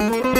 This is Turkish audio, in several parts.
Müzik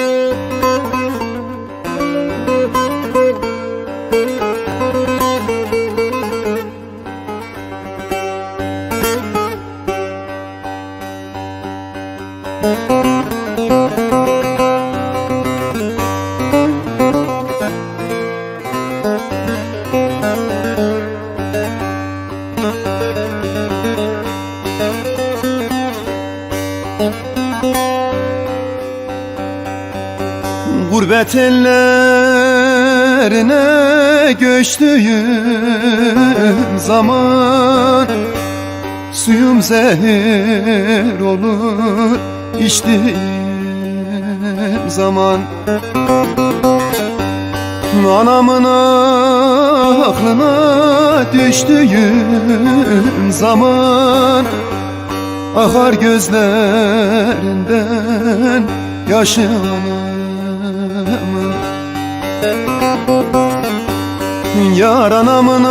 Gurbet ellerine göçtüğüm zaman Suyum zehir olur içtiğim zaman Anamın aklına düştüğüm zaman Akar gözlerinden yaşım Yar anamın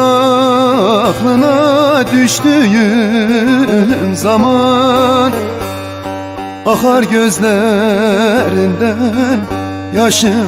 aklına düştüğüm zaman. Akar gözlerinden yaşım